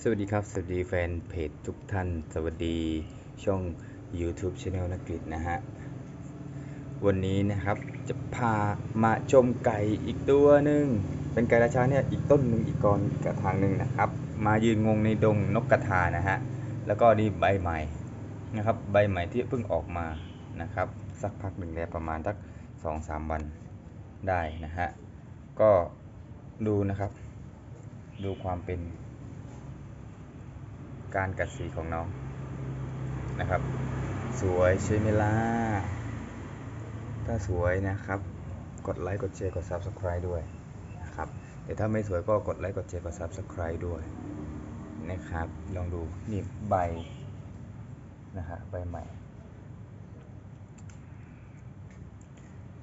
สวัสดีครับ สวัสดีแฟนเพจทุกท่าน สวัสดีช่อง YouTube Channel นักกฤษนะฮะ วันนี้นะครับจะพามาชมไก่อีกตัวหนึ่ง เป็นไก่ราชาเนี่ยอีกต้นหนึ่งอีกกอนกระถางหนึ่งนะครับ มายืนงงในดงนกกระทานะฮะ แล้วก็นี่ใบใหม่นะครับ ใบใหม่ที่เพิ่งออกมานะครับ สักพักหนึ่งแล้วประมาณสักสองสามวันได้นะฮะ ก็ดูนะครับ ดูความเป็น การกัดสีของน้องนะครับ สวยใช่ไหมล่ะ ถ้าสวยนะครับ กดไลค์กดแชร์กด Subscribe ด้วยนะครับเดี๋ยวถ้าไม่สวยก็กดไลค์กดแชร์กด Subscribe ด้วยนะครับ ลองดูนี่ใบนะฮะใบใหม่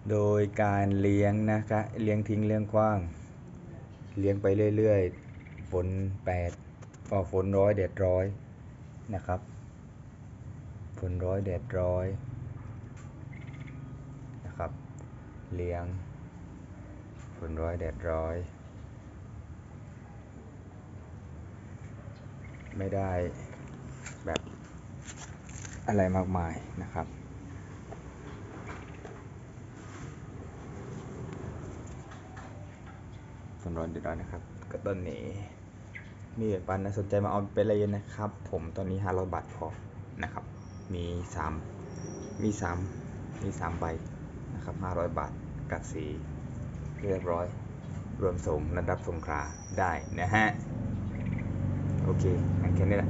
โดยการเลี้ยงนะคะ เลี้ยงทิ้งเลี้ยงกว้าง เลี้ยงไปเรื่อยๆ ผล8 ฝ่าฝนร้อยแดดร้อยนะครับ ฝนร้อยแดดร้อยนะครับ เลี้ยง ฝนร้อยแดดร้อย ไม่ได้แบบอะไรมากมายนะครับฝนร้อจเดี๋ยวนะครับ ก็ต้นนี้ มีแบ่งปันนะสนใจมาเอาไปเลยนะครับ ผมตอนนี้500บาทพอนะครับ มี3มี3มี3ใบนะครับ500บาทกัดสีเรียบร้อย รวมส่งนัดรับสงคราได้นะฮะ โอเคงั้นแค่นี้แหละ